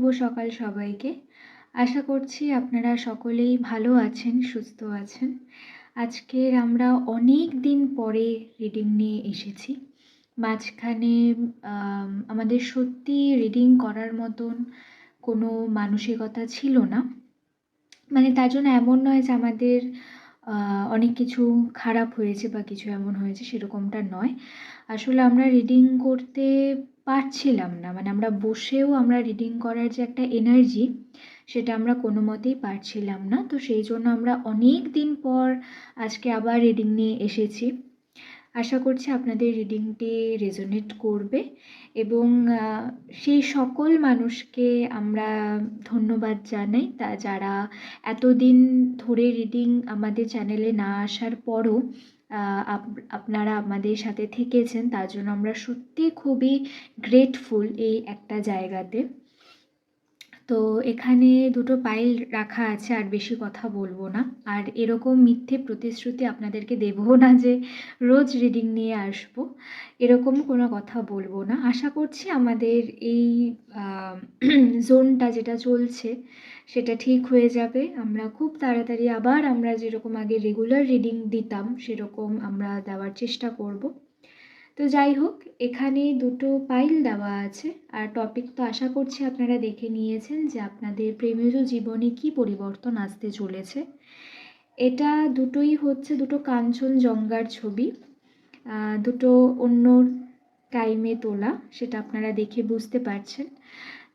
শুভ সকাল সবাইকে। আশা করছি আপনারা সকলেই ভালো আছেন, সুস্থ আছেন। আজকের আমরা অনেক দিন পরে রিডিং নিয়ে এসেছি। মাঝখানে আমাদের সত্যি রিডিং করার মতন কোনো মানসিকতা ছিল না। মানে তার জন্য এমন নয় যে আমাদের অনেক কিছু খারাপ হয়েছে বা কিছু এমন হয়েছে সেরকমটা নয়। আসলে আমরা রিডিং করতে পারছিলাম না। মানে আমরা বসেও আমরা রিডিং করার যে একটা এনার্জি সেটা আমরা কোনো মতেই পারছিলাম না। তো সেই জন্য আমরা অনেক দিন পর আজকে আবার রিডিং নিয়ে এসেছি। আশা করছি আপনাদের রিডিংটি রেজোনেট করবে এবং সেই সকল মানুষকে আমরা ধন্যবাদ জানাই। তা, যারা এতদিন ধরে রিডিং আমাদের চ্যানেলে না আসার পরও আপ- আপনারা আমাদের সাথে থেকেছেন, তার জন্য আমরা সত্যি খুবই গ্রেটফুল এই একটা জায়গাতে। তো এখানে দুটো পাইল রাখা আছে, আর বেশি কথা বলব না। আর এরকম মিথ্যে প্রতিশ্রুতি আপনাদেরকে দেবও না যে রোজ রিডিং নিয়ে আসব, এরকম কোনো কথা বলব না। আশা করছি আমাদের এই জোনটা যেটা চলছে, সেটা ঠিক হয়ে যাবে। আমরা খুব তাড়াতাড়ি আবার আমরা যেরকম আগে রেগুলার রিডিং দিতাম, সেরকম আমরা দেওয়ার চেষ্টা করব। তো যাই হোক, এখানে দুটো পাইল দেওয়া আছে। আর টপিক তো আশা করছি আপনারা দেখে নিয়েছেন যে আপনাদের প্রেমজ জীবনে কি পরিবর্তন আসতে চলেছে। এটা দুটোই হচ্ছে, দুটো কাঞ্চনজঙ্ঘার ছবি। দুটো অন্য টাইমে তোলা, সেটা আপনারা দেখে বুঝতে পারছেন।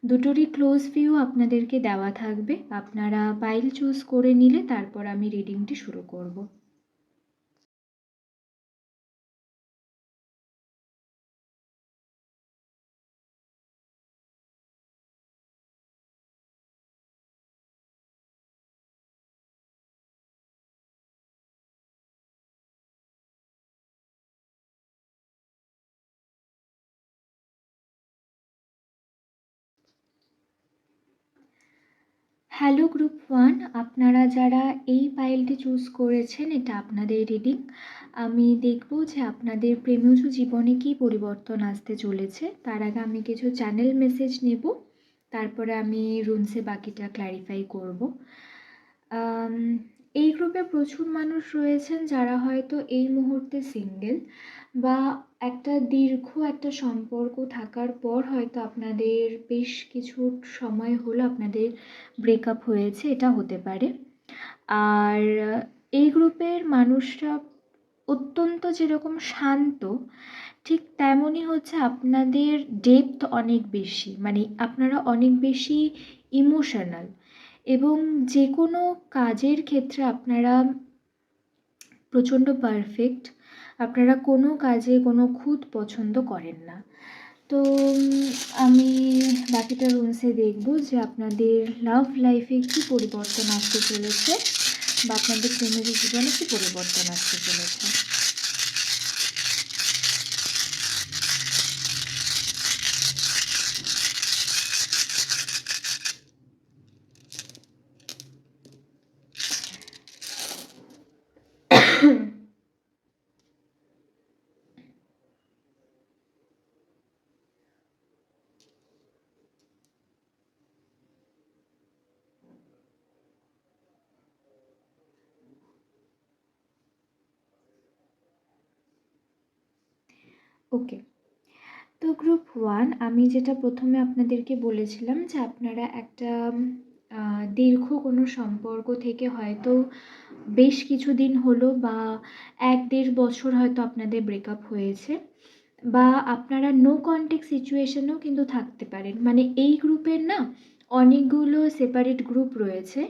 দুটোরই ক্লোজ ভিউ আপনাদেরকে দেওয়া থাকবে। আপনারা পাইল চুজ করে নিলে তারপর আমি রিডিংটি শুরু করব। হ্যালো গ্রুপ ওয়ান আপনারা যারা এই ফাইলটি চুজ করেছেন, এটা আপনাদের রিডিং আমি দেখব যে আপনাদের প্রেমজ জীবনে কি পরিবর্তন আসতে চলেছে। তার আগে আমি কিছু চ্যানেল মেসেজ নেব। তারপরে আমি রুমসে বাকিটা ক্ল্যারিফাই করব। এই গ্রুপে প্রচুর মানুষ রয়েছেন যারা হয়তো এই মুহূর্তে সিঙ্গেল বা একটা দীর্ঘ একটা সম্পর্ক থাকার পর হয়তো আপনাদের বেশ কিছু সময় হলো আপনাদের ব্রেকআপ হয়েছে, এটা হতে পারে। আর এই গ্রুপের মানুষরা অত্যন্ত যেরকম শান্ত, ঠিক তেমনই হচ্ছে আপনাদের ডেপথ অনেক বেশি মানে আপনারা অনেক বেশি ইমোশনাল এবং যে কোনো কাজের ক্ষেত্রে আপনারা প্রচণ্ড পারফেক্ট আপনারা কোনো কাজে কোনো খুঁত পছন্দ করেন না। তো আমি বাকিটা রুমসে দেখব যে আপনাদের লাভ লাইফে কী পরিবর্তন আসতে চলেছে বা আপনাদের প্রেমের জীবনে কী পরিবর্তন আসতে চলেছে। ওকে তো গ্রুপ ওয়ান আমি যেটা প্রথমে আপনাদেরকে বলেছিলাম যে আপনারা একটা দীর্ঘ কোনো সম্পর্ক থেকে হয়তো বেশ কিছুদিন হলো বা এক দেড় বছর হয়তো আপনাদের ব্রেকআপ হয়েছে বা আপনারা নো কন্ট্যাক্ট সিচুয়েশনেও কিন্তু থাকতে পারেন। মানে এই গ্রুপের না অনেকগুলো সেপারেট গ্রুপ রয়েছে।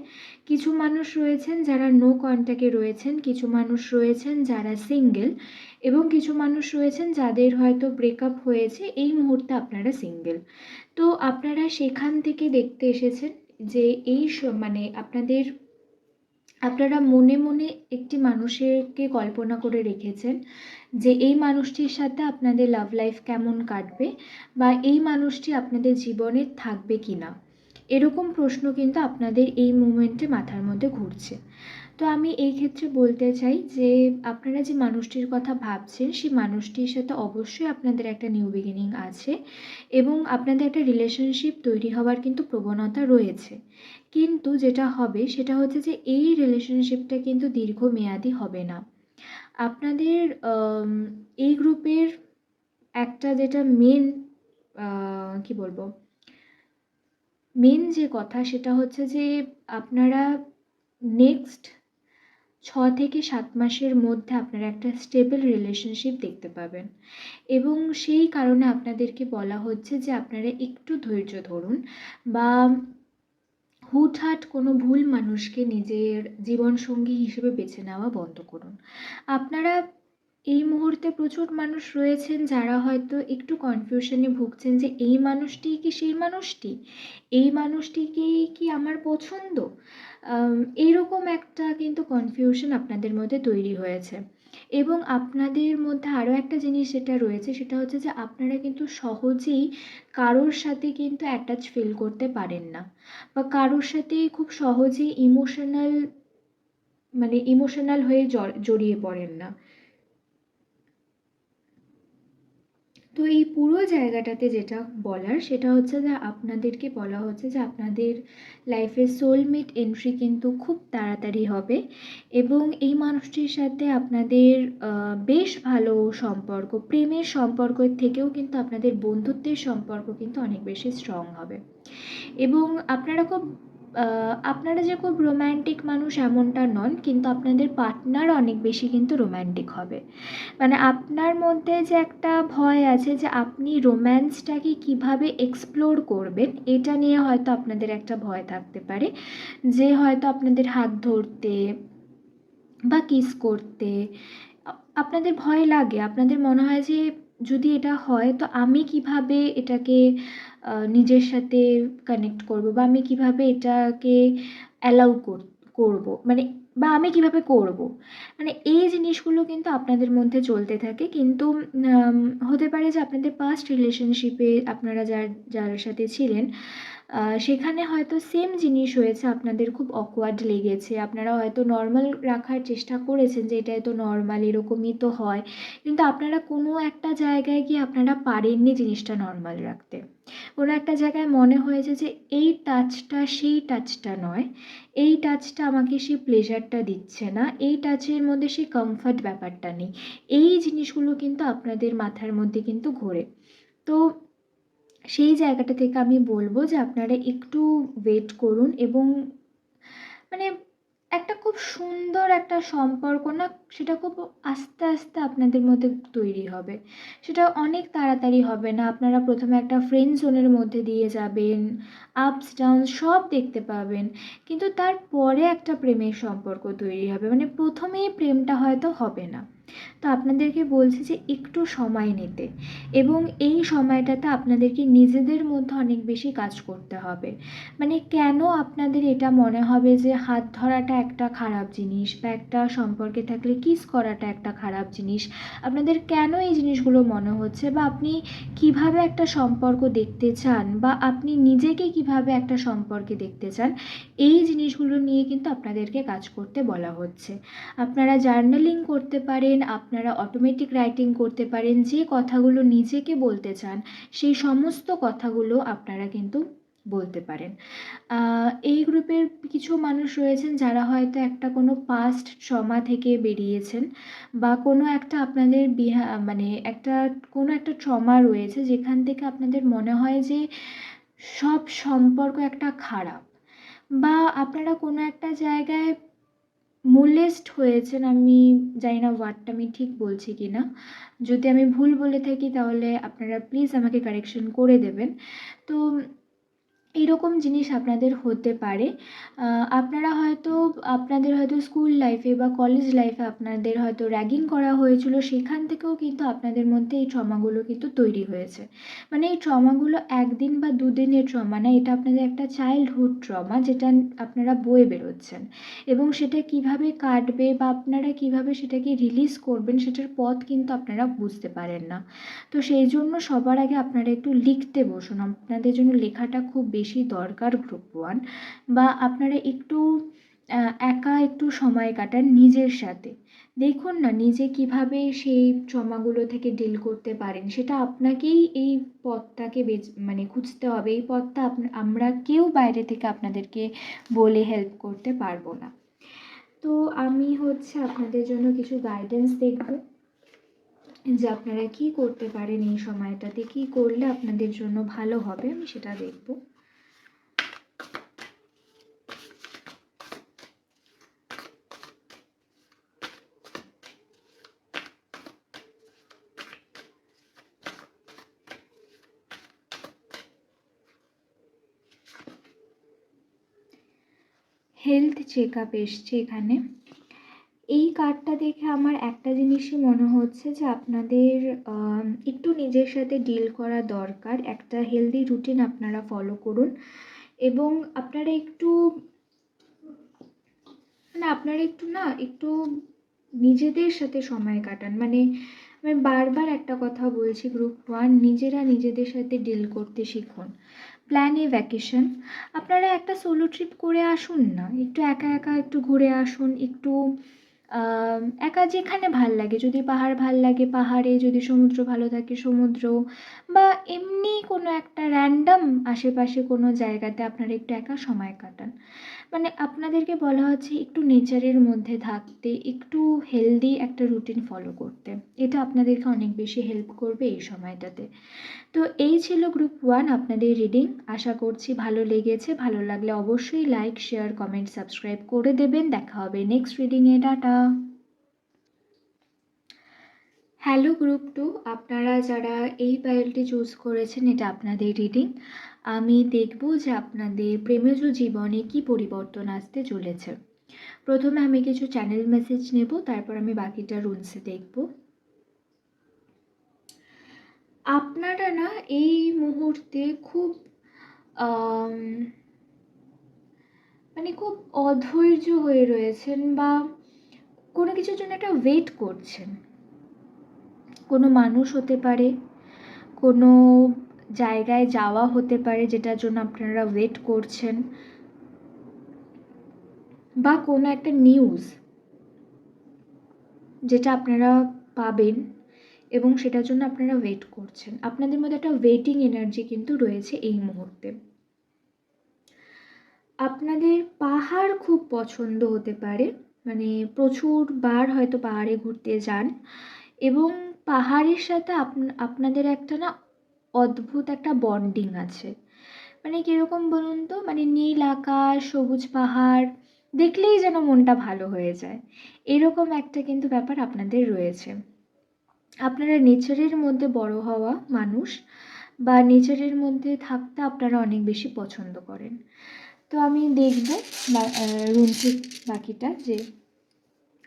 কিছু মানুষ রয়েছেন যারা নো কন্ট্যাক্টে রয়েছেন, কিছু মানুষ রয়েছেন যারা সিঙ্গেল এবং কিছু মানুষ রয়েছেন যাদের হয়তো ব্রেকআপ হয়েছে, এই মুহূর্তে আপনারা সিঙ্গেল তো আপনারা সেখান থেকে দেখতে এসেছেন যে এই মানে আপনাদের, আপনারা মনে মনে একটি মানুষেরকে কল্পনা করে রেখেছেন যে এই মানুষটির সাথে আপনাদের লাভ লাইফ কেমন কাটবে বা এই মানুষটি আপনাদের জীবনে থাকবে কি না এরকম প্রশ্ন কিন্তু আপনাদের এই মুমেন্টে মাথার মধ্যে ঘুরছে। তো আমি এই ক্ষেত্রে বলতে চাই যে, আপনারা যে মানুষটির কথা ভাবছেন, সেই মানুষটির সাথে অবশ্যই আপনাদের একটা নিউ বিগিনিং আছে এবং আপনাদের একটা রিলেশনশিপ তৈরি হওয়ার কিন্তু প্রবণতা রয়েছে। কিন্তু যেটা হবে, সেটা হচ্ছে যে এই রিলেশনশিপটা কিন্তু দীর্ঘমেয়াদী হবে না। আপনাদের এই গ্রুপের একটা যেটা মেন কি বলব? মেন যে কথা সেটা হচ্ছে যে আপনারা নেক্সট ছ থেকে সাত মাসের মধ্যে আপনারা একটা স্টেবল রিলেশনশিপ দেখতে পাবেন। এবং সেই কারণে আপনাদেরকে বলা হচ্ছে যে আপনারা একটু ধৈর্য ধরুন বা হুটহাট কোনো ভুল মানুষকে নিজের জীবনসঙ্গী হিসেবে বেছে নেওয়া বন্ধ করুন। আপনারা এই মুহূর্তে প্রচুর মানুষ রয়েছেন যারা হয়তো একটু কনফিউশনে ভুগছেন যে এই মানুষটি কি সেই মানুষটি? এই মানুষটিকেই কি আমার পছন্দ? এইরকম একটা কিন্তু কনফিউশন আপনাদের মধ্যে তৈরি হয়েছে। এবং আপনাদের মধ্যে আরও একটা জিনিস যেটা রয়েছে সেটা হচ্ছে যে আপনারা কিন্তু সহজেই কারোর সাথে কিন্তু অ্যাটাচ ফিল করতে পারেন না। বা কারোর সাথে খুব সহজেই ইমোশনাল মানে ইমোশনাল হয়ে জড়িয়ে পড়েন না। তো এই পুরো জায়গাটাতে যেটা বলার সেটা হচ্ছে যে আপনাদেরকে বলা হচ্ছে যে আপনাদের লাইফে সোলমেট এন্ট্রি কিন্তু খুব তাড়াতাড়ি হবে এবং এই মানুষটির সাথে আপনাদের বেশ ভালো সম্পর্ক, প্রেমের সম্পর্কের থেকেও কিন্তু আপনাদের বন্ধুত্বের সম্পর্ক কিন্তু অনেক বেশি স্ট্রং হবে। এবং আপনারা খুব আপনারা যে খুব রোম্যান্টিক মানুষ এমনটা নন, কিন্তু আপনাদের পার্টনার অনেক বেশি কিন্তু রোম্যান্টিক হবে। মানে আপনার মধ্যে যে একটা ভয় আছে যে আপনি রোম্যান্সটাকে কীভাবে এক্সপ্লোর করবেন, এটা নিয়ে হয়তো আপনাদের একটা ভয় থাকতে পারে। যে হয়তো আপনাদের হাত ধরতে বা কিস করতে, আপনাদের ভয় লাগে। আপনাদের মনে হয় যে যদি এটা হয়, তো আমি কীভাবে এটাকে নিজের সাথে কানেক্ট করব বা আমি কীভাবে এটাকে অ্যালাউ করব মানে বা আমি কীভাবে করব। মানে এই জিনিসগুলো কিন্তু আপনাদের মধ্যে চলতে থাকে। কিন্তু হতে পারে যে আপনাদের পাস্ট রিলেশনশিপে আপনারা যার যার সাথে ছিলেন সেখানে হয়তো সেম জিনিস হয়েছে, আপনাদের খুব অকওয়ার্ড লেগেছে। আপনারা হয়তো নর্মাল রাখার চেষ্টা করেছেন যে এটাই তো নর্মাল এরকমই তো হয়। কিন্তু আপনারা কোনো একটা জায়গায় গিয়ে আপনারা পারেননি জিনিসটা নর্মাল রাখতে। কোনো একটা জায়গায় মনে হয়েছে যে, এই টাচটা সেই টাচটা নয়। এই টাচটা আমাকে সেই প্লেজারটা দিচ্ছে না। এই টাচের মধ্যে সেই কমফর্ট ব্যাপারটা নেই। এই জিনিসগুলো কিন্তু আপনাদের মাথার মধ্যে কিন্তু ঘোরে। তো সেই জায়গাটা থেকে আমি বলব যে আপনারা একটু ওয়েট করুন এবং মানে একটা খুব সুন্দর একটা সম্পর্ক না, সেটা খুব আস্তে আস্তে আপনাদের মধ্যে তৈরি হবে। সেটা অনেক তাড়াতাড়ি হবে না। আপনারা প্রথমে একটা ফ্রেন্ড জোনের মধ্যে দিয়ে যাবেন আপস ডাউন সব দেখতে পাবেন। কিন্তু তারপরে একটা প্রেমের সম্পর্ক তৈরি হবে। মানে প্রথমেই প্রেমটা হয়তো হবে না। তো আপনাদেরকে বলছি যে একটু সময় নিতে এবং এই সময়টাতে আপনাদেরকে নিজেদের মধ্যে অনেক বেশি কাজ করতে হবে। মানে কেন আপনাদের এটা মনে হবে যে হাত ধরাটা একটা খারাপ জিনিস বা একটা সম্পর্কে থাকলে কিস করাটা একটা খারাপ জিনিস? আপনাদের কেন এই জিনিসগুলো মনে হচ্ছে বা আপনি কীভাবে একটা সম্পর্ক দেখতে চান বা আপনি নিজেকে কীভাবে একটা সম্পর্কে দেখতে চান? এই জিনিসগুলো নিয়ে কিন্তু আপনাদেরকে কাজ করতে বলা হচ্ছে। আপনারা জার্নালিং করতে পারেন আপনারা অটোমেটিক রাইটিং করতে পারেন, যে কথাগুলো নিজেকে বলতে চান, সেই সমস্ত কথাগুলো আপনারা কিন্তু বলতে পারেন। এই গ্রুপের কিছু মানুষ রয়েছেন যারা হয়তো একটা কোনো পাস্ট ট্রমা থেকে বেরিয়েছেন বা কোনো একটা আপনাদের বিহা মানে একটা, কোনো একটা ট্রমা রয়েছে যেখান থেকে আপনাদের মনে হয় যে সব সম্পর্ক একটা খারাপ বা আপনারা কোনো একটা জায়গায় মোলেস্ট হয়েছেন, আমি জানি না ওয়ার্ডটা আমি ঠিক বলছি কি না যদি আমি ভুল বলে থাকি তাহলে আপনারা প্লিজ আমাকে কারেকশন করে দেবেন। তো এইরকম জিনিস আপনাদের হতে পারে। আপনারা হয়তো, আপনাদের হয়তো স্কুল লাইফে বা কলেজ লাইফে আপনাদের হয়তো র্যাগিং করা হয়েছিল, সেখান থেকেও কিন্তু আপনাদের মধ্যে এই ট্রমাগুলো কিন্তু তৈরি হয়েছে। মানে এই ট্রমাগুলো একদিন বা দুদিনের ট্রমা না, এটা আপনাদের একটা চাইল্ডহুড ট্রমা যেটা আপনারা বয়ে বেরোচ্ছেন। এবং সেটা কীভাবে কাটবে বা আপনারা কীভাবে সেটাকে রিলিজ করবেন, সেটার পথ কিন্তু আপনারা বুঝতে পারেন না। তো সেই জন্য সবার আগে আপনারা একটু লিখতে বসুন। আপনাদের জন্য লেখাটা খুব বেশি বেশি দরকার গ্রুপ ওয়ান বা আপনারা একটু একা একটু সময় কাটান নিজের সাথে। দেখুন না নিজে কীভাবে সেই ট্রমাগুলো থেকে ডিল করতে পারেন, সেটা আপনাকেই এই পথটাকে বেচ মানে খুঁজতে হবে। এই পথটা আমরা কেউ বাইরে থেকে আপনাদেরকে বলে হেল্প করতে পারব না। তো আমি হচ্ছে আপনাদের জন্য কিছু গাইডেন্স দেখব, যে আপনারা কি করতে পারেন এই সময়টাতে, কি করলে আপনাদের জন্য ভালো হবে আমি সেটা দেখব। হেলথ চেক আপ এসছে এখানে। এই কার্ডটা দেখে আমার একটা জিনিসই মনে হচ্ছে যে আপনাদের একটু নিজের সাথে ডিল করা দরকার। একটা হেলদি রুটিন আপনারা ফলো করুন। এবং আপনারা একটু মানে আপনারা একটু না, একটু নিজেদের সাথে সময় কাটান। মানে আমি বারবার একটা কথা বলছি গ্রুপ ওয়ান নিজেরা নিজেদের সাথে ডিল করতে শিখুন। প্ল্যান এ ভ্যাকেশন আপনারা একটা সোলো ট্রিপ করে আসুন না। একটু একা একা একটু ঘুরে আসুন, একটু একা যেখানে ভালো লাগে, যদি পাহাড় ভালো লাগে, পাহাড়ে যদি সমুদ্র ভালো থাকে, সমুদ্র বা এমনি কোনো একটা র্যান্ডম আশেপাশে কোনো জায়গাতে আপনারা একটু একা সময় কাটান। মানে আপনাদেরকে বলা হচ্ছে একটু নেচারের মধ্যে থাকতে, একটু হেলদি একটা রুটিন ফলো করতে। এটা আপনাদেরকে অনেক বেশি হেল্প করবে এই সময়টাতে। তো এই ছিল গ্রুপ ওয়ান আপনাদের রিডিং আশা করছি ভালো লেগেছে। ভালো লাগলে অবশ্যই লাইক শেয়ার কমেন্ট সাবস্ক্রাইব করে দেবেন। দেখা হবে নেক্সট রিডিংয়ে ডাটা হ্যালো গ্রুপ টু আপনারা যারা এই পাইলটি চুজ করেছেন, এটা আপনাদের রিডিং আমি দেখব যে আপনাদের প্রেমজ জীবনে কি পরিবর্তন আসতে চলেছে। প্রথমে আমি কিছু চ্যানেল মেসেজ নেব, তারপর আমি বাকিটা রুলসে দেখব। আপনারা না এই মুহূর্তে খুব মানে খুব অধৈর্য হয়ে রয়েছেন বা কোনো কিছুর জন্য একটা ওয়েট করছেন। কোনো মানুষ হতে পারে, কোনো জায়গায় যাওয়া হতে পারে যেটার জন্য আপনারা ওয়েট করছেন, বা কোনো একটা নিউজ যেটা আপনারা পাবেন এবং সেটার জন্য আপনারা ওয়েট করছেন। আপনাদের মধ্যে একটা ওয়েটিং এনার্জি কিন্তু রয়েছে এই মুহূর্তে। আপনাদের পাহাড় খুব পছন্দ হতে পারে মানে প্রচুর বার হয়তো পাহাড়ে ঘুরতে যান এবং পাহাড়ের সাথে আপনাদের একটা না অদ্ভুত একটা বন্ডিং আছে। মানে কীরকম বলুন তো? মানে নীল আকাশ, সবুজ পাহাড়, দেখলেই যেন মনটা ভালো হয়ে যায়। এরকম একটা কিন্তু ব্যাপার আপনাদের রয়েছে। আপনারা নেচারের মধ্যে বড় হওয়া মানুষ বা নেচারের মধ্যে থাকতে আপনারা অনেক বেশি পছন্দ করেন। তো আমি দেখব রুমটির বাকিটা যে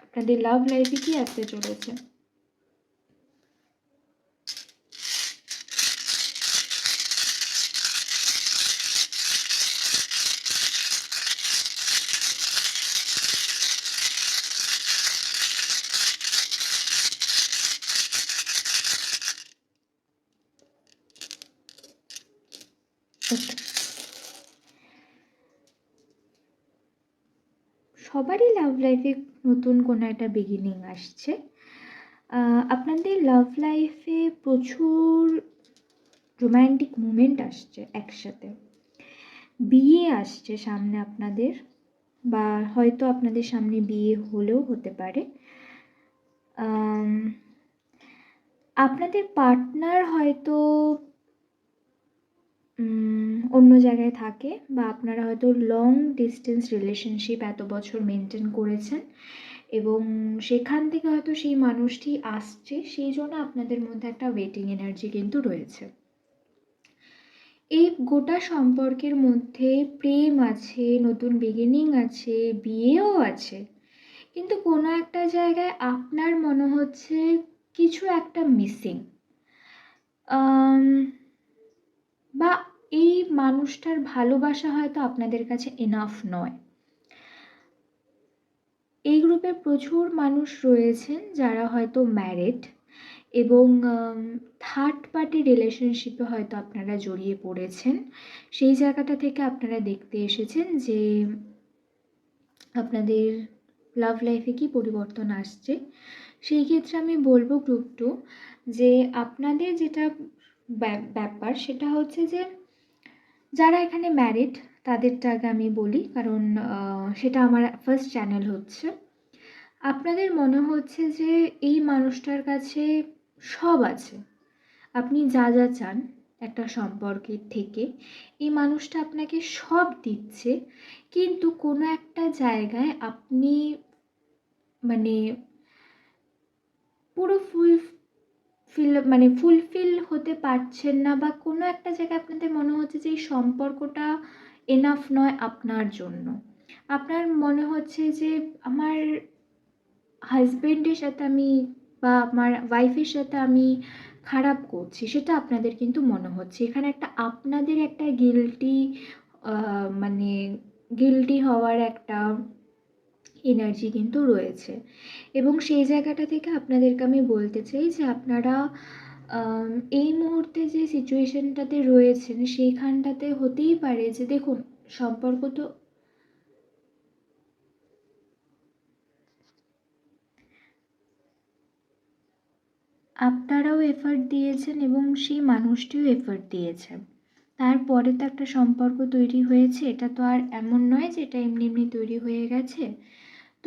আপনাদের লাভ লাইফে কী আসতে চলেছে। সবারই লাভ লাইফে নতুন কোনো একটা বিগিনিং আসছে। আপনাদের লাভ লাইফে প্রচুর রোম্যান্টিক মুমেন্ট আসছে একসাথে। বিয়ে আসছে সামনে আপনাদের বা হয়তো আপনাদের সামনে বিয়ে হলেও হতে পারে। আপনাদের পার্টনার হয়তো অন্য জায়গায় থাকে বা আপনারা হয়তো লং ডিস্টেন্স রিলেশনশিপ এত বছর মেনটেন করেছেন এবং সেখান থেকে হয়তো সেই মানুষটি আসছে, সেই জন্য আপনাদের মধ্যে একটা ওয়েটিং এনার্জি কিন্তু রয়েছে। এই গোটা সম্পর্কের মধ্যে প্রেম আছে, নতুন বিগিনিং আছে, বিয়েও আছে। কিন্তু কোনো একটা জায়গায় আপনার মনে হচ্ছে কিছু একটা মিসিং মানুষটার ভালোবাসা হয়তো আপনাদের কাছে এনাফ নয়। এই গ্রুপে প্রচুর মানুষ রয়েছেন যারা হয়তো ম্যারেড এবং থার্ড পার্টি রিলেশনশিপে হয়তো আপনারা জড়িয়ে পড়েছেন। সেই জায়গাটা থেকে আপনারা দেখতে এসেছেন যে আপনাদের লাভ লাইফে কি পরিবর্তন আসছে। সেই ক্ষেত্রে আমি বলব গ্রুপ টু যে আপনাদের যেটা ব্যাপার সেটা হচ্ছে যে যারা এখানে ম্যারিড তাদেরটা আগে আমি বলি, কারণ সেটা আমার ফার্স্ট চ্যানেল হচ্ছে। আপনাদের মনে হচ্ছে যে এই মানুষটার কাছে সব আছে। আপনি যা যা চান একটা সম্পর্কের থেকে, এই মানুষটা আপনাকে সব দিচ্ছে, কিন্তু কোনো একটা জায়গায় আপনি মানে পুরো ফুল ফিল মানে ফুলফিল হতে পারছেন না বা কোনো একটা জায়গায় আপনাদের মনে হচ্ছে যে এই সম্পর্কটা এনাফ নয় আপনার জন্য। আপনার মনে হচ্ছে যে আমার হাজব্যান্ডের সাথে আমি বা আমার ওয়াইফের সাথে আমি খারাপ করছি, সেটা আপনাদের কিন্তু মনে হচ্ছে। এখানে একটা আপনাদের একটা গিলটি মানে গিলটি হওয়ার একটা এনার্জি কিন্তু রয়েছে। এবং সেই জায়গাটা থেকে আপনাদেরকে আমি বলতে চাই যে আপনারা এই মুহূর্তে যে সিচুয়েশনটাতে রয়েছেন, সেইখানটাতে হতেই পারে যে দেখুন, সম্পর্ক তো আপনারাও এফার্ট দিয়েছেন এবং সেই মানুষটিও এফার্ট দিয়েছে তারপরে তো একটা সম্পর্ক তৈরি হয়েছে, এটা তো আর এমন নয় যে এটা এমনি এমনি তৈরি হয়ে গেছে।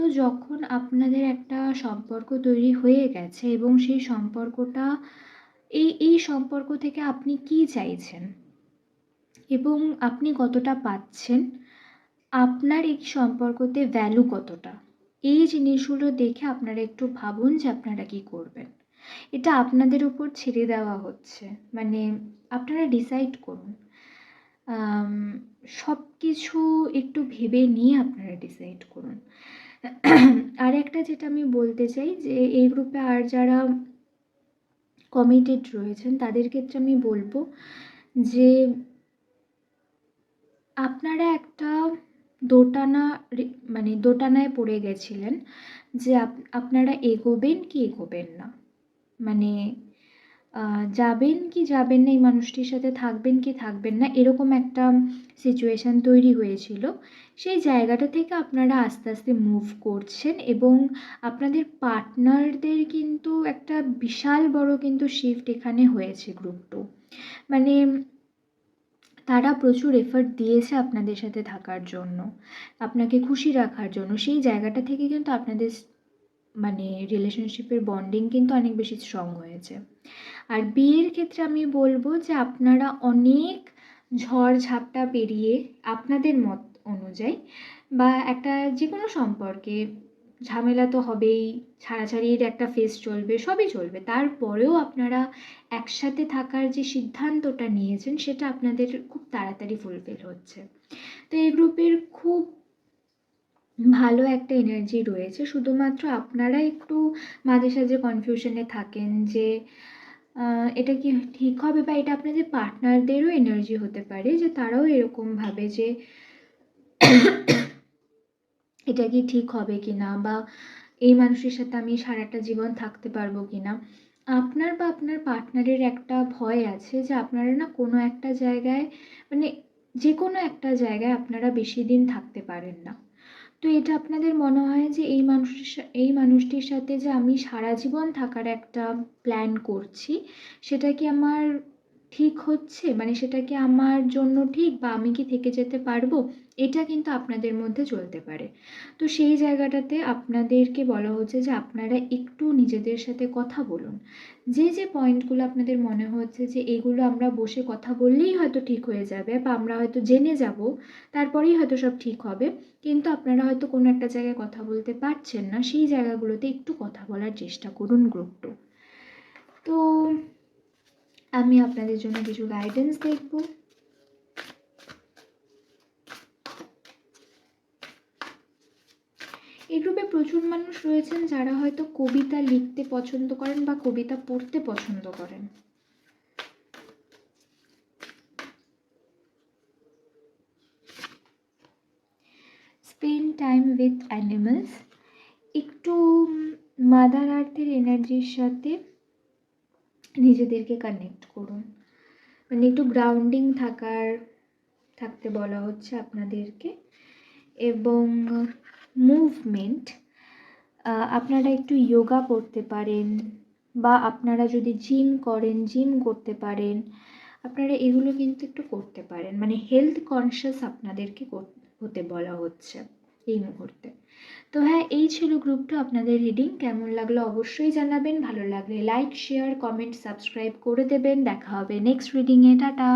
তো যখন আপনাদের একটা সম্পর্ক তৈরি হয়ে গেছে এবং সেই সম্পর্কটা, এই এই সম্পর্ক থেকে আপনি কি চাইছেন? এবং আপনি কতটা পাচ্ছেন? আপনার এই সম্পর্কতে ভ্যালু কতটা? এই জিনিসগুলো দেখে আপনারা একটু ভাবুন যে আপনারা কি করবেন। এটা আপনাদের উপর ছেড়ে দেওয়া হচ্ছে। মানে আপনারা ডিসাইড করুন। সব কিছু একটু ভেবে নিয়ে আপনারা ডিসাইড করুন। আর একটা যেটা আমি বলতে চাই যে এই গ্রুপে আর যারা কমিটেড রয়েছেন, তাদের ক্ষেত্রে আমি বলব যে আপনারা একটা দোটানা মানে দোটানায় পড়ে গেছিলেন যে আপনারা এগোবেন কি এগোবেন না। মানে যাবেন কি যাবেন না, এই মানুষটির সাথে থাকবেন কি থাকবেন না, এরকম একটা সিচুয়েশান তৈরি হয়েছিল। সেই জায়গাটা থেকে আপনারা আস্তে আস্তে মুভ করছেন এবং আপনাদের পার্টনারদের কিন্তু একটা বিশাল বড় কিন্তু শিফট এখানে হয়েছে গ্রুপ টু মানে তারা প্রচুর এফার্ট দিয়েছে আপনাদের সাথে থাকার জন্য, আপনাকে খুশি রাখার জন্য। সেই জায়গাটা থেকে কিন্তু আপনাদের মানে রিলেশনশিপের বন্ডিং কিন্তু অনেক বেশি স্ট্রং হয়েছে। আর বিয়ের ক্ষেত্রে আমি বলব যে আপনারা অনেক ঝড় ঝাপটা পেরিয়ে আপনাদের মত অনুযায়ী বা একটা যে কোনো সম্পর্কে ঝামেলা তো হবেই, ছাড়াছাড়ির একটা ফেস চলবে, সবই চলবে। তারপরেও আপনারা একসাথে থাকার যে সিদ্ধান্তটা নিয়েছেন সেটা আপনাদের খুব তাড়াতাড়ি ফুলফিল হচ্ছে। তো এই গ্রুপের খুব ভালো একটা এনার্জি রয়েছে। শুধুমাত্র আপনারা একটু মাঝে সাঝে কনফিউশনে থাকেন যে এটা কি ঠিক হবে বা এটা আপনাদের পার্টনারদেরও এনার্জি হতে পারে যে তারাও এরকম ভাবে যে এটা কি ঠিক হবে কি না বা এই মানুষের সাথে আমি সারাটা জীবন থাকতে পারব কি না আপনার বা আপনার পার্টনারের একটা ভয় আছে যে আপনারা না কোনো একটা জায়গায় মানে যে কোনো একটা জায়গায় আপনারা বেশি দিন থাকতে পারেন না। তো এটা আপনাদের মনে হয় যে এই মানুষের এই মানুষটির সাথে যে আমি সারা জীবন থাকার একটা প্ল্যান করছি, সেটা কি আমার ঠিক হচ্ছে? মানে সেটা কি আমার জন্য ঠিক বা আমি কি থেকে যেতে পারব? এটা কিন্তু আপনাদের মধ্যে চলতে পারে। তো সেই জায়গাটাতে আপনাদেরকে বলা হচ্ছে যে আপনারা একটু নিজেদের সাথে কথা বলুন। যে যে পয়েন্টগুলো আপনাদের মনে হচ্ছে যে এগুলো আমরা বসে কথা বললেই হয়তো ঠিক হয়ে যাবে বা আমরা হয়তো জেনে যাব, তারপরেই হয়তো সব ঠিক হবে। কিন্তু আপনারা হয়তো কোনো একটা জায়গায় কথা বলতে পারছেন না, সেই জায়গাগুলোতে একটু কথা বলার চেষ্টা করুন গ্রুপ টু তো আমি আপনাদের জন্য কিছু গাইডেন্স দেখব। এই গ্রুপে প্রচুর মানুষ রয়েছেন যারা হয়তো কবিতা লিখতে পছন্দ করেন বা কবিতা পড়তে পছন্দ করেন। স্পেন্ড টাইম উইথ অ্যানিমালস একটু মাদার আর্থের এনার্জির সাথে নিজেদেরকে কানেক্ট করুন। মানে একটু গ্রাউন্ডিং থাকার, থাকতে বলা হচ্ছে আপনাদেরকে। এবং মুভমেন্ট আপনারা একটু যোগা করতে পারেন বা আপনারা যদি জিম করেন জিম করতে পারেন, আপনারা এগুলো কিন্তু একটু করতে পারেন। মানে হেলথ কনসিয়াস আপনাদেরকে হতে বলা হচ্ছে এই মুহূর্তে। তো হ্যাঁ এই ছিল গ্রুপটা আপনাদের রিডিং। কেমন লাগল অবশ্যই জানাবেন। ভালো লাগলে লাইক, শেয়ার, কমেন্ট, সাবস্ক্রাইব করে দেবেন। দেখা হবে নেক্সট রিডিংয়ে। টাটা।